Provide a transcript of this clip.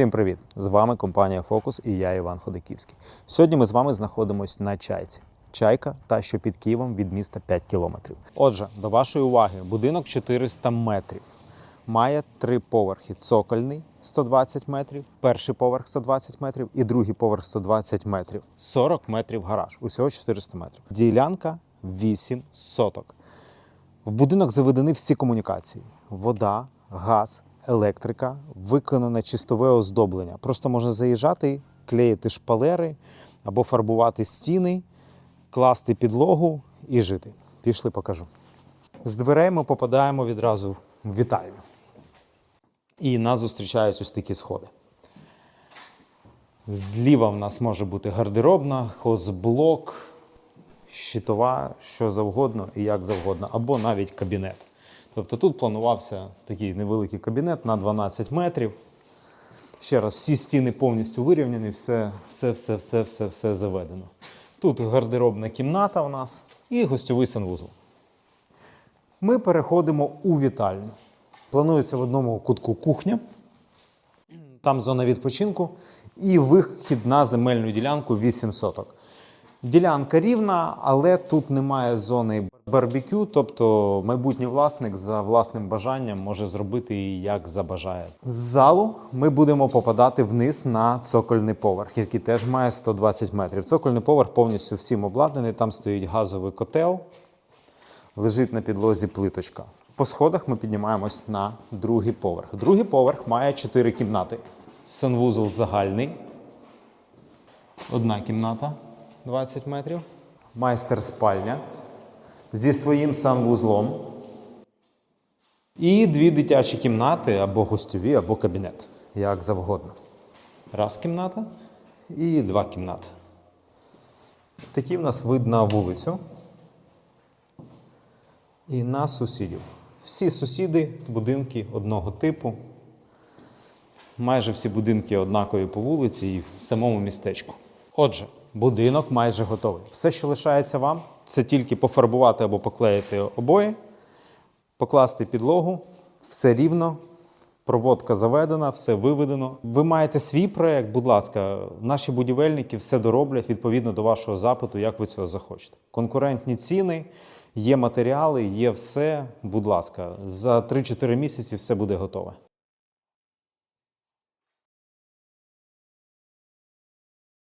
Всім привіт! З вами компанія Фокус і я Іван Ходаківський. Сьогодні ми з вами знаходимося на чайці. Чайка, та що під Києвом від міста 5 кілометрів. Отже, до вашої уваги, будинок 400 метрів. Має три поверхи: цокольний 120 метрів, перший поверх 120 метрів і другий поверх 120 метрів. 40 метрів гараж, усього 400 метрів. Ділянка 8 соток. В будинок заведені всі комунікації: вода, газ, електрика, виконане чистове оздоблення. Просто можна заїжджати, клеїти шпалери або фарбувати стіни, класти підлогу і жити. Пішли, покажу. З дверей ми попадаємо відразу в вітальню. І нас зустрічають ось такі сходи. Зліва в нас може бути гардеробна, хозблок, щитова, що завгодно і як завгодно, або навіть кабінет. Тобто тут планувався такий невеликий кабінет на 12 метрів. Ще раз, всі стіни повністю вирівняні, все, все, все, все, все, все заведено. Тут гардеробна кімната у нас і гостьовий санвузол. Ми переходимо у вітальню. Планується в одному кутку кухня, там зона відпочинку і вихід на земельну ділянку 8 соток. Ділянка рівна, але тут немає зони барбекю, тобто майбутній власник за власним бажанням може зробити її як забажає. З залу ми будемо попадати вниз на цокольний поверх, який теж має 120 метрів. Цокольний поверх повністю всім обладнаний. Там стоїть газовий котел, лежить на підлозі плиточка. По сходах ми піднімаємось на другий поверх. Другий поверх має 4 кімнати. Санвузол загальний. Одна кімната 20 метрів. Майстер спальня зі своїм санвузлом. І дві дитячі кімнати або гостьові, або кабінет. Як завгодно. Раз кімната і два кімнати. Такий в нас вид на вулицю і на сусідів. Всі сусіди, будинки одного типу. Майже всі будинки однакові по вулиці і в самому містечку. Отже, будинок майже готовий. Все, що лишається вам, це тільки пофарбувати або поклеїти обої, покласти підлогу, все рівно. Проводка заведена, все виведено. Ви маєте свій проект, будь ласка, наші будівельники все дороблять відповідно до вашого запиту, як ви цього захочете. Конкурентні ціни, є матеріали, є все. Будь ласка, за 3-4 місяці все буде готове.